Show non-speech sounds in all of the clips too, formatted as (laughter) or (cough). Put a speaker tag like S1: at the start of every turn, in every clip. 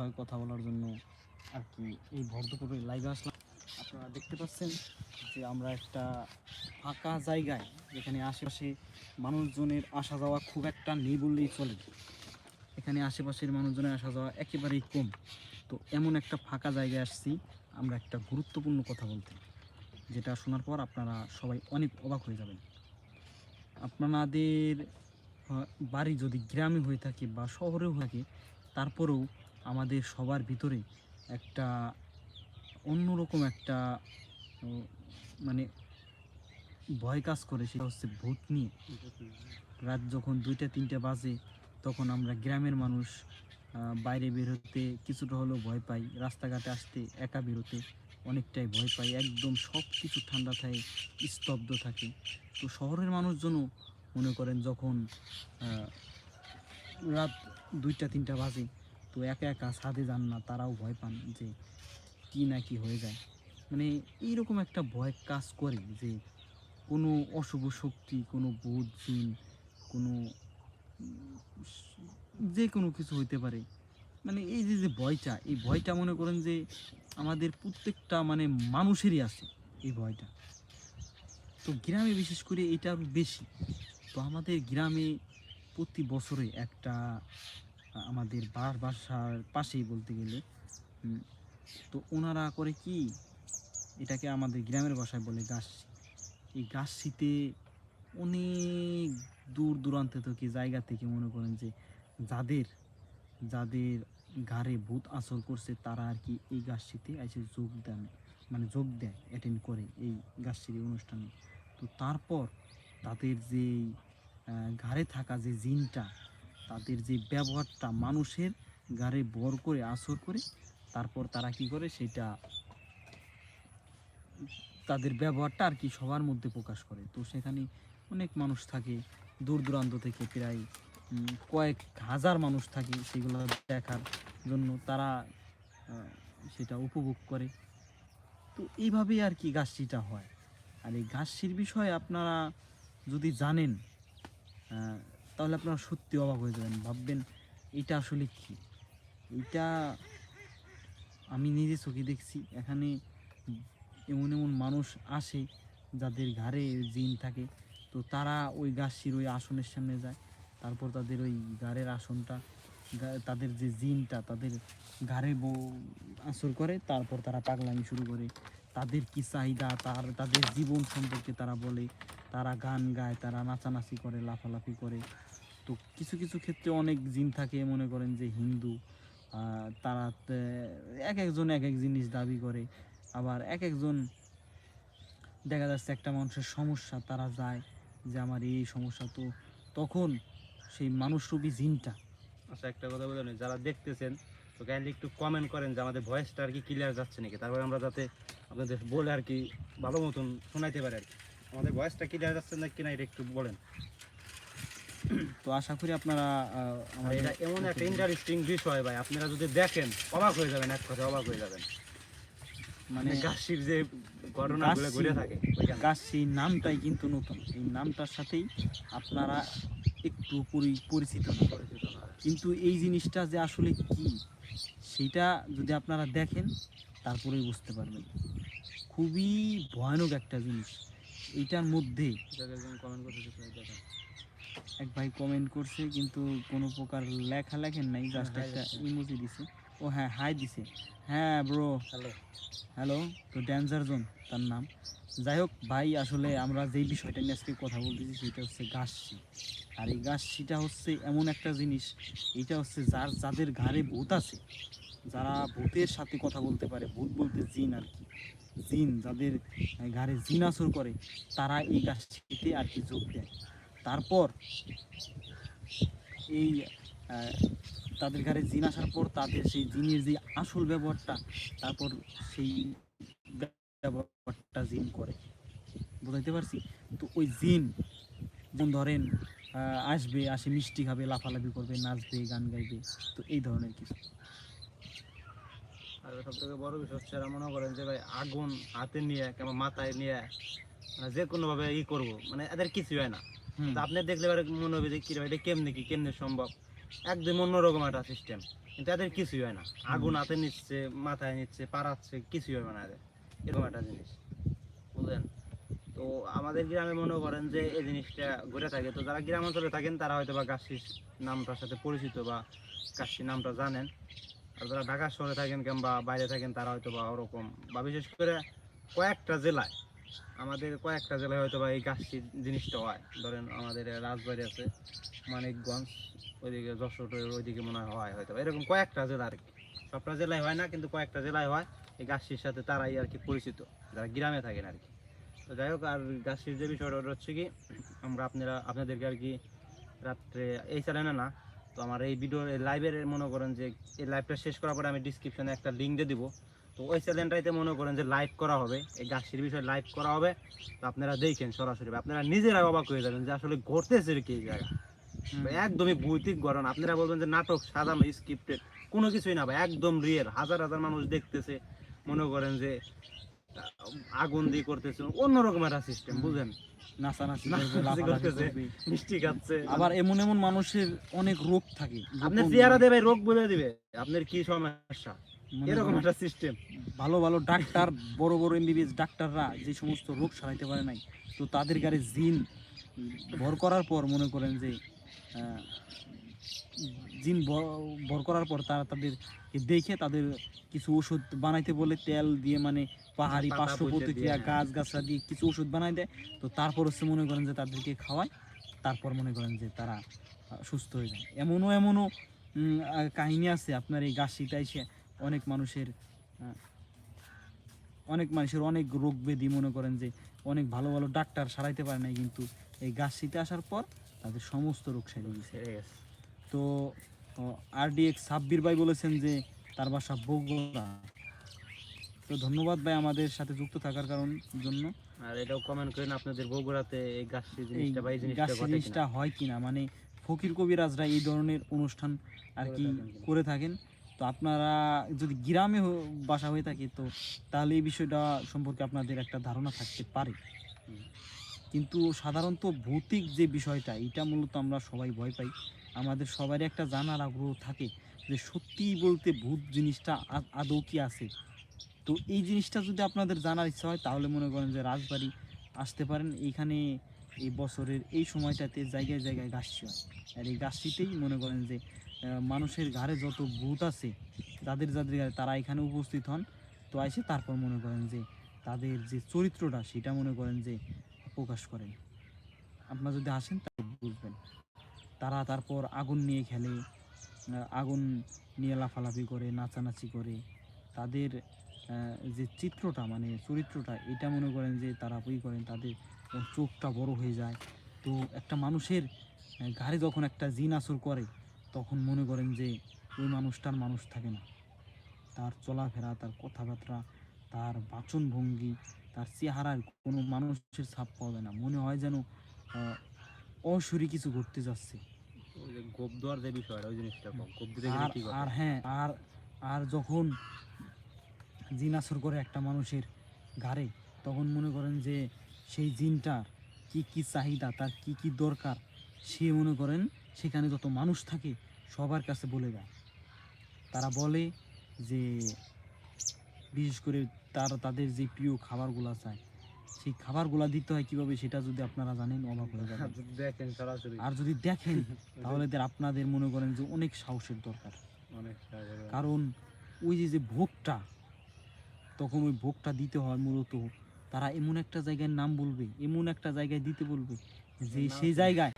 S1: বিষয়ে কথা বলার জন্য আর কি। এই ভরদুপুরে লাইভে আসলাম। আপনারা দেখতে পাচ্ছেন যে আমরা একটা ফাঁকা জায়গায় যেখানে আশেপাশে মানুষজনের আসা যাওয়া খুব একটা নেই বললেই চলে। এখানে আশেপাশের মানুষজনের আসা যাওয়া একেবারেই কম। তো এমন একটা ফাঁকা জায়গায় আসছি আমরা একটা গুরুত্বপূর্ণ কথা বলতে। যেটা শোনার পর আপনারা সবাই অনেক অবাক হয়ে যাবেন। আপনাদের বাড়ি যদি গ্রামে হয়ে থাকে বা শহরেও থাকে, তারপরেও আমাদের সবার ভিতরে একটা অন্যরকম একটা মানে ভয় কাজ করে সেটা হচ্ছে ভূত নিয়ে। রাত যখন দুইটা, তিনটা বাজে, তখন আমরা গ্রামের মানুষ বাইরে বেরোতে কিছুটা হলেও ভয় পাই। রাস্তাঘাটে আসতে একা বেরোতে অনেকটাই ভয় পাই। একদম সব কিছু ঠান্ডা থাকে, স্তব্ধ থাকে। তো শহরের মানুষজনও মনে করেন যখন রাত দুইটা, তিনটা বাজে তো একা একা ছাদে যান না, তারাও ভয় পান যে কি না কি হয়ে যায়। মানে এইরকম একটা ভয় কাজ করে যে কোনো অশুভ শক্তি, কোনো ভূত জিন, কোনো যে কোনো কিছু হইতে পারে। মানে এই যে যে ভয়টা, এই ভয়টা মনে করেন যে আমাদের প্রত্যেকটা মানে মানুষেরই আছে এই ভয়টা। তো গ্রামে বিশেষ করে এটা বেশি। তো আমাদের গ্রামে প্রতি বছরে একটা আমাদের বার বাসার পাশেই বলতে গেলে। তো ওনারা করে কি, এটাকে আমাদের গ্রামের ভাষায় বলে গাছসি এই গাছসিতে অনেক দূর দূরান্ত থেকে, জায়গা থেকে মনে করেন যে যাদের যাদের ঘাড়ে ভূত আসর করছে, তারা আর কি এই গাছ গাছটিতে এসে যোগ দেন মানে যোগ দেয় অ্যাটেন্ড করে এই গাছ গাছটির অনুষ্ঠানে। তো তারপর তাদের যে ঘাড়ে থাকা যে জিনটা তাদের যে ব্যবহারটা মানুষের ঘাড়ে বর করে, আসর করে, তারপর তারা কি করে? সেটা তাদের ব্যবহারটা আর কি সবার মধ্যে প্রকাশ করে। তো সেখানে অনেক মানুষ থাকে, দূর দূরান্ত থেকে প্রায় কয়েক হাজার মানুষ থাকে সেগুলো দেখার জন্য। তারা সেটা উপভোগ করে। তো এইভাবেই আর কি গাছটিটা হয়। আর এই গাছটির বিষয়ে আপনারা যদি জানেন তাহলে আপনারা সত্যি অবাক হয়ে যাবেন, ভাববেন এটা আসলে কি? এটা আমি নিজে চোখে দেখছি, এখানে এমন এমন মানুষ আসে যাদের ঘাড়ে জিন থাকে, তো তারা ওই গাছটির ওই আসনের সামনে যায়, তারপর তাদের ওই ঘাড়ের আসনটা তাদের যে জিনটা, তাদের ঘাড়ে আসর করে, তারপর তারা পাগলামি শুরু করে। তাদের কি চাহিদা? তার, তাদের জীবন সম্পর্কে তারা বলে, তারা গান গায়, তারা নাচানাচি করে, লাফালাফি করে। তো কিছু কিছু ক্ষেত্রে অনেক জিন থাকে, মনে করেন যে হিন্দু তারা এক একজন এক এক জিনিস দাবি করে। আবার এক একজন দেখা যাচ্ছে একটা মানুষের সমস্যা, তারা যায় যে আমার এই সমস্যা, তো তখন সেই মানুষরূপী জিনটা।
S2: আচ্ছা একটা কথা বলে যারা দেখতেছেন, তো কাইন্ডলি একটু কমেন্ট করেন যে আমাদের ভয়েসটা আর কি ক্লিয়ার যাচ্ছে নাকি? তারপরে আমরা যাতে আপনাদের বলে আর কি ভালো মতন শোনাইতে পারি আর কি। আমাদের ভয়েসটা ক্লিয়ার যাচ্ছে না কিনা এটা একটু বলেন।
S1: তো আশা করি আপনারা
S2: এটা এমন একটা ইন্টারেস্টিং বিষয় ভাই আপনারা যদি দেখেন অবাক হয়ে যাবেন এক কথা অবাক হয়ে যাবেন।
S1: মানে
S2: মানে গাছির যে ঘটনাগুলো ঘুরে থাকে ওইখানে।
S1: নামটাই কিন্তু নতুন। এই নামটার সাথেই আপনারা একটু পরি- পরিচিত না কিন্তু এই জিনিসটা যে আসলে কি সেটা যদি আপনারা দেখেন তারপরেই বুঝতে পারবেন। খুবই ভয়ানক একটা জিনিস। এইটার মধ্যে এক ভাই কমেন্ট করছে কিন্তু কোনো প্রকার লেখা লেখেন নাই জাস্ট একটা ইমোজি দিছে। ও হ্যাঁ হাই দিছে। হ্যাঁ ব্রো
S2: হ্যালো
S1: হ্যালো তো ড্যান্সার জোন তার নাম। যাই হোক ভাই আসলে আমরা যেই বিষয়টা নিয়ে আজকে কথা বলতেছি সেটা হচ্ছে গাছছি আর এই গাছছিটা হচ্ছে এমন একটা জিনিস এটা হচ্ছে যার যাদের ঘাড়ে ভূত আছে যারা ভূতের সাথে কথা বলতে পারে ভূত বলতে জিন আর কি। জিন যাদের ঘাড়ে জিন আসর করে তারা এই গাছটিতে আর কি যোগ দেয়। তারপর এই তাদের ঘাড়ে জিন আসার পর তাদের সেই জিনের যে আসল ব্যবহারটা, তারপর সেই ব্যবহারটা জিন করে। বুঝাইতে পারছি? তো ওই জিন যেমন ধরেন আসবে, আসে মিষ্টি খাবে, লাফালাফি করবে, নাচবে, গান গাইবে, তো এই ধরনের কিছু।
S2: আর সব থেকে বড় বিষয় হচ্ছে মনে করেন যে, ভাই, আগুন হাতে নিয়ে কিংবা মাথায় নিয়ে মানে যে কোনোভাবে ই করব মানে এদের কিছু হয় না। আপনি দেখলে এবার মনে হবে যে কি এটা কেমনে কি কেমনে সম্ভব? একদম অন্যরকম একটা সিস্টেম কিন্তু এদের কিছুই হয় না। আগুন হাতে নিচ্ছে মাথায় নিচ্ছে পাড়াচ্ছে কিছুই হবে না এদের। এরকম একটা জিনিস। বুঝলেন? তো আমাদের গ্রামে মনে করেন যে এই জিনিসটা ঘুরে থাকে। তো যারা গ্রাম অঞ্চলে থাকেন তারা হয়তো বা কাশির নামটার সাথে পরিচিত বা কাশির নামটা জানেন। আর যারা ঢাকা শহরে থাকেন কিংবা বাইরে থাকেন তারা হয়তো বা ওরকম। বা বিশেষ করে কয়েকটা জেলায় আমাদের কয়েকটা জেলায় হয়তো বা এই গাছটির জিনিসটা হয়। ধরেন আমাদের রাজবাড়ি আছে, মানিকগঞ্জ, ওইদিকে যশোর ওইদিকে মনে হয় হয় হয়তো এরকম কয়েকটা জেলা আর কি। সবটা জেলায় হয় না, কিন্তু কয়েকটা জেলায় হয়। এই গাছটির সাথে তারাই আর কি পরিচিত। যারা গ্রামে থাকেন আর কি। তো যাই হোক, আর গাছটির যে বিষয়টা হচ্ছে কি, আমরা আপনারা, আপনাদেরকে আর কি রাত্রে, এই চ্যানেলে না, তো আমার এই ভিডিও লাইভের মনে করেন যে, এই লাইভটা শেষ করার পরে আমি ডিসক্রিপশনে একটা লিঙ্ক দিয়ে দিব। তো ওই চ্যানেলটাইতে মনে করেন যে লাইভ করা হবে এই গাছের বিষয়ে লাইভ করা হবে তো আপনারা দেখেন সরাসরি আপনারা নিজেরা অবাক হয়ে যাবেন যে আসলে ঘটতেছে কি জায়গা। একদমই ভৌতিক গঠন। আপনারা বলবেন যে নাটক সাজানো স্ক্রিপ্টেড কোনো কিছুই না ভাই একদম রিয়েল হাজার হাজার মানুষ দেখতেছে মনে করেন যে আগুন দিয়ে করতেছে। অন্যরকম একটা সিস্টেম। বুঝেন?
S1: নাচানাচি
S2: নাচানাচি
S1: করবে, লাফালাফি
S2: করতেছে। মিষ্টি খাচ্ছে।
S1: আবার এমন এমন মানুষের অনেক রোগ থাকে
S2: আপনার
S1: গোপন
S2: চেহারা দেবে রোগ বলে দিবে। আপনার কি সমস্যা? এরকম একটা সিস্টেম
S1: ভালো ভালো ডাক্তার বড় বড় এমবিবিএস ডাক্তাররা যে সমস্ত রোগ সারাইতে পারে নাই তো তাদের গাড়ি জিন ভর করার পর মনে করেন যে জিন ভর করার পর তারা তাদের দেখে তাদের কিছু ওষুধ বানাইতে বলে তেল দিয়ে মানে পাহাড়ি পার্শ্ব প্রতিক্রিয়া গাছ গাছরা দিয়ে কিছু ওষুধ বানাই দেয়। তো তারপর হচ্ছে মনে করেন যে তাদেরকে খাওয়ায় তারপর মনে করেন যে তারা সুস্থ হয়ে যায়। এমনও এমনও কাহিনী আছে আপনার এই গাছটা এসে অনেক মানুষের অনেক মানুষের অনেক রোগ ব্যাধি মনে করেন যে অনেক ভালো ভালো ডাক্তার সারাইতে পারে নাই কিন্তু এই গাছ শীতে আসার পর তাদের সমস্ত রোগ সারিয়ে গেছে। তো আরডিএক্স সাব্বির ভাই বলেছেন যে তার বাসা বগুড়া। তো ধন্যবাদ ভাই আমাদের সাথে যুক্ত থাকার কারণ জন্য।
S2: আর এটাও কমেন্ট করেন আপনাদের বগুড়াতে এই
S1: এই
S2: জিনিসটা বা এই জিনিসটা
S1: গাছ
S2: ঘটে
S1: জিনিসটা হয় কিনা? মানে ফকির কবিরাজরা এই ধরনের অনুষ্ঠান আর কি করে থাকেন। তো আপনারা যদি গ্রামে বাসা হয়ে থাকে, তো তাহলে এই বিষয়টা সম্পর্কে আপনাদের একটা ধারণা থাকতে পারে। কিন্তু সাধারণত ভৌতিক যে বিষয়টা, এটা মূলত আমরা সবাই ভয় পাই। আমাদের সবারই একটা জানার আগ্রহ থাকে যে সত্যি বলতে ভূত জিনিসটা আদৌ কি আছে? তো এই জিনিসটা যদি আপনাদের জানার ইচ্ছা হয়, তাহলে মনে করেন যে রাজবাড়ি আসতে পারেন। এইখানে এই বছরের এই সময়টাতে জায়গায় জায়গায় গাছটি হয় আর এই গাছটিতেই মনে করেন যে মানুষের ঘাড়ে যত ভূত আছে, যাদের যাদের ঘাড়ে তারা এখানে উপস্থিত হন। তো এসে তারপর মনে করেন যে তাদের যে চরিত্রটা, সেটা মনে করেন যে প্রকাশ করেন। আপনারা যদি আসেন, তাহলে বুঝবেন। তারা তারপর আগুন নিয়ে খেলে আগুন নিয়ে লাফালাফি করে, নাচানাচি করে। তাদের যে চিত্রটা মানে চরিত্রটা, এটা মনে করেন যে তারা বই করেন, তাদের চোখটা বড় হয়ে যায়। তো একটা মানুষের ঘাড়ে যখন একটা জিন আসর করে তখন মনে করেন যে ওই মানুষটার মানুষ থাকে না। তার চলাফেরা তার কথাবার্তা তার বাচনভঙ্গি তার চেহারার কোনো মানুষের ছাপ পাওয়া যায় না। মনে হয় যেন অসুরি কিছু ঘটতে যাচ্ছে।
S2: গোপ দেওয়ার যে বিষয়টা ওই জিনিসটা কম। গোপ দিতে গেলে
S1: আর হ্যাঁ আর আর যখন জিন আসর করে একটা মানুষের ঘাড়ে তখন মনে করেন যে সেই জিনটার কি কি চাহিদা তার কি কি দরকার সে মনে করেন সেখানে যত মানুষ থাকে সবার কাছে বলে দেয়। তারা বলে যে বিশেষ করে তার তাদের যে প্রিয় খাবারগুলা চায় সেই খাবারগুলা দিতে হয় কীভাবে সেটা যদি আপনারা জানেন অবাক হয়ে যাবেন।
S2: দেখেন সরাসরি।
S1: আর যদি দেখেন তাহলে আপনাদের মনে করেন যে অনেক সাহসের দরকার। কারণ ওই যে যে ভোগটা তখন ওই ভোগটা দিতে হয় মূলত তারা এমন একটা জায়গায় নাম বলবে এমন একটা জায়গায় দিতে বলবে যে সেই জায়গায়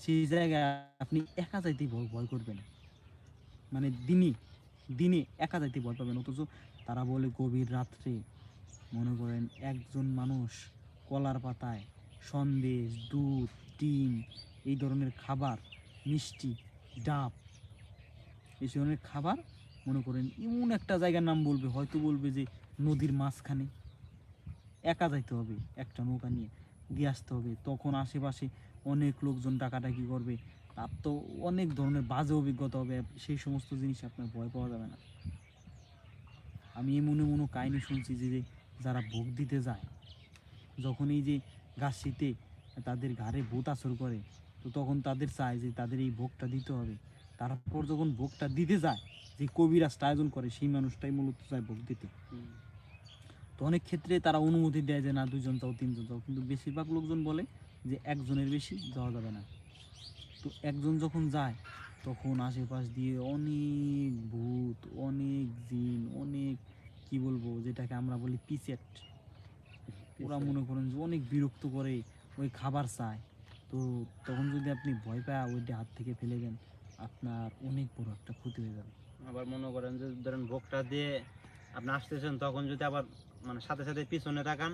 S1: সেই জায়গায় আপনি একা যাইতে ভয় করবেন। মানে দিনে দিনে একা যাইতে ভয় পাবেন। অথচ তারা বলে গভীর রাত্রে, মনে করেন একজন মানুষ কলার পাতায় সন্দেশ, দুধ, ডিম, এই ধরনের খাবার, মিষ্টি, ডাব, এই ধরনের খাবার, মনে করেন এমন একটা জায়গার নাম বলবে, হয়তো বলবে যে নদীর মাঝখানে। একা যাইতে হবে, একটা নৌকা নিয়ে, দিয়ে আসতে হবে। তখন আশেপাশে অনেক লোকজন ডাকাডাকি করবে তার তো অনেক ধরনের বাজে অভিজ্ঞতা হবে সেই সমস্ত জিনিস আপনার ভয় পাওয়া যাবে না। আমি এমন এমন কাহিনি শুনছি যে যে যারা ভোগ দিতে যায় যখন এই যে গাছটিতে তাদের ঘাড়ে ভূত আসর করে তো তখন তাদের চায় যে তাদের এই ভোগটা দিতে হবে। তারপর যখন ভোগটা দিতে যায় যে কবিরাজটা আয়োজন করে সেই মানুষটাই মূলত যায় ভোগ দিতে। তো অনেক ক্ষেত্রে তারা অনুমতি দেয় যে না দুজন যাও তিনজন যাও। কিন্তু বেশিরভাগ লোকজন বলে যে একজনের বেশি যাওয়া যাবে না। তো একজন যখন যায় তখন আশেপাশ দিয়ে অনেক ভূত অনেক জিন অনেক কি বলব যেটাকে আমরা বলি পিসেট। ওরা মনে করেন যে অনেক বিরক্ত করে ওই খাবার চায়। তো তখন যদি আপনি ভয় পায় ওইটা হাত থেকে ফেলে দেন আপনার অনেক বড় একটা ক্ষতি হয়ে যাবে।
S2: আবার মনে করেন যে ধরেন ভোগটা দিয়ে আপনি আসতেছেন তখন যদি আবার মানে সাথে সাথে পিছনে তাকান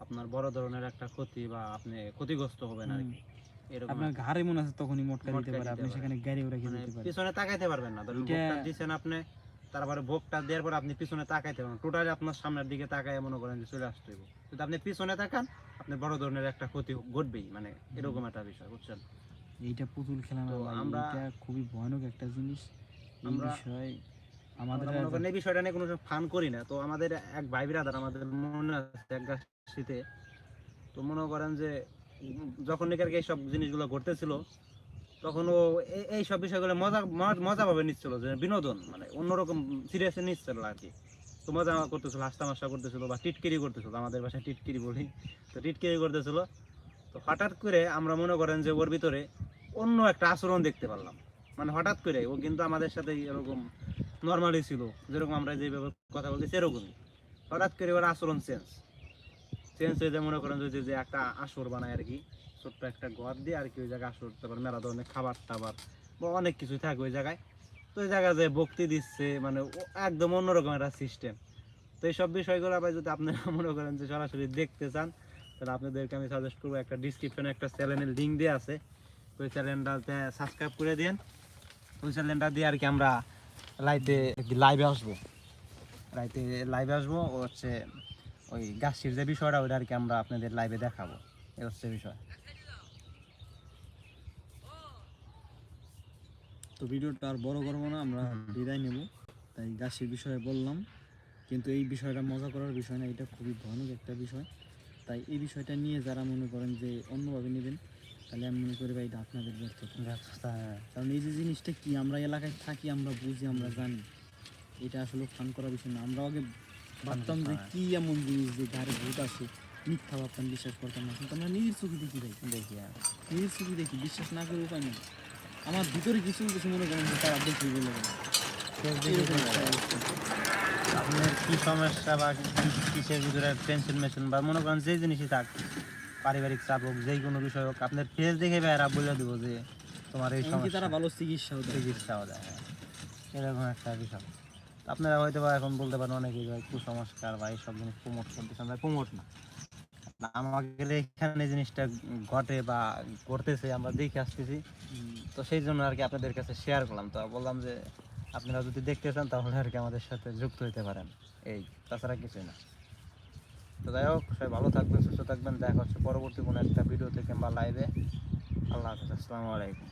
S2: আপনার বড় ধরনের একটা ক্ষতি বা আপনি ক্ষতিগ্রস্ত হবেন আর কি।
S1: আপনার ঘাড়ে মনে আছে তখনই মটকা দিতে পারে আপনি সেখানে রেখে
S2: মানে
S1: দিতে পারে।
S2: পিছনে তাকাইতে পারবেন না। ধরুন ভোগটা আপনি তারপরে ভোগটা দেওয়ার পর আপনি পিছনে তাকাইতে পারবেন টোটালি আপনার সামনের দিকে তাকায় মনে করেন যে চলে আসতে যদি আপনি পিছনে তাকান আপনি বড় ধরনের একটা ক্ষতি ঘটবেই। মানে এরকম একটা বিষয় বুঝছেন?
S1: এইটা পুতুল খেলা না
S2: আমরা-
S1: এটা খুবই ভয়ানক একটা জিনিস। এই
S2: আমরা-
S1: বিষয়
S2: আমাদের মনে এই বিষয়টা নিয়ে কোনো ফান করি না। তো আমাদের এক ভাই বিরাদার আমাদের মনে আছে এক শীতে, তো মনে করেন যে যখন নাকি আর কি এইসব জিনিসগুলো ঘটতেছিল তখন ও এই- এই সব বিষয়গুলো মজা ম- মজা ভাবে নিচ্ছিল, যে বিনোদন মানে অন্যরকম সিরিয়াসে নিচ্ছিল আর কি তো মজা করতেছিল হাসতা মাসা করতেছিল বা টিটকিরি করতেছিল, আমাদের বাসায় টিটকিরি বলি। তো টিটকিরি করতেছিল। তো হঠাৎ করে আমরা মনে করেন যে ওর ভিতরে অন্য একটা আচরণ দেখতে পারলাম। মানে হঠাৎ করে ও কিন্তু আমাদের সাথে এরকম নর্মালি ছিল, যেরকম আমরা যেভাবে কথা বলছি সেরকমই হঠাৎ করে ওর আচরণ চেঞ্জ চেঞ্জ হয়ে যায়, মনে করেন যে যে একটা আসর বানায় আর কি, ছোট্ট একটা ঘর দিয়ে আর কি ওই জায়গায় আসর, তারপর মেলা ধরনের খাবার টাবার বা অনেক কিছু থাকে ওই জায়গায়। তো ওই জায়গায় যে ভক্তি দিচ্ছে মানে একদম অন্যরকম একটা সিস্টেম তো এইসব বিষয়গুলো আবার যদি আপনারা (laughs) মনে করেন যে, সরাসরি দেখতে চান, তাহলে আপনাদেরকে আমি সাজেস্ট করব একটা ডিসক্রিপশনে একটা চ্যানেলের লিঙ্ক দেওয়া আছে। ওই চ্যানেলটাতে সাবস্ক্রাইব করে দিন ওই চ্যানেলটা দিয়ে আর কি আমরা লাইভে লাইভে আসব। রাইতে লাইভে আসব, ও হচ্ছে ওই গাছের যে বিষয়টা ওইটা আর কি আমরা আপনাদের লাইভে দেখাবো। এই হচ্ছে বিষয়।
S1: তো ভিডিওটা আর বড় করব না আমরা বিদায় নেব। তাই গাছের বিষয়ে বললাম কিন্তু এই বিষয়টা মজা করার বিষয় না এটা খুবই ভয়ানক একটা বিষয়। তাই এই বিষয়টা নিয়ে যারা মনে করেন যে অন্যভাবে নেবেন তাহলে আমি মনে করি ভাই এটা আপনাদের ব্যর্থতা। কারণ এই যে জিনিসটা কি আমরা এলাকায় থাকি আমরা বুঝি আমরা জানি এটা আসলে ফান করার বিষয় না। আমরা আগে ভাবতাম যে
S2: হ্যাঁ।
S1: কি এমন জিনিস যে গাড়ি ভূত আসে মিথ্যা ভাবতাম বিশ্বাস করতাম না। কিন্তু আমরা নিজের চোখে দেখি ভাই
S2: দেখি আর
S1: নিজের চোখে দেখি বিশ্বাস না করে উপায় নেই। আমার ভিতরে কিছু কিছু মনে করেন যে তারা দেখি বলে।
S2: আপনার কি সমস্যা বা কিসের ভিতরে টেনশন মেশন বা মনে করেন যে জিনিসই থাক পারিবারিক চাপ হোক যেই কোনো বিষয় হোক আপনার ফেস দেখে ভাইরা বলে দিব যে তোমার এই সমস্যা
S1: তারা ভালো চিকিৎসাও দেয়।
S2: চিকিৎসাও দেয় হ্যাঁ। এরকম একটা বিষয়। আপনারা হয়তো বা এখন বলতে পারেন অনেকেই যে কুসংস্কার বা এইসব জিনিস প্রমোট করতেছেন। ভাই প্রমোট না, আমাদের এখানে জিনিসটা ঘটে বা ঘটতেছে আমরা দেখে আসতেছি। তো সেই জন্য আর কি আপনাদের কাছে শেয়ার করলাম। তো বললাম যে আপনারা যদি দেখতে চান তাহলে আর কি আমাদের সাথে যুক্ত হতে পারেন। এই তাছাড়া কিছুই না। তো যাই হোক সবাই ভালো থাকবেন সুস্থ থাকবেন। দেখা হচ্ছে পরবর্তী কোনো একটা ভিডিওতে কিংবা লাইভে আল্লাহ হাফিজ আসসালামু আলাইকুম।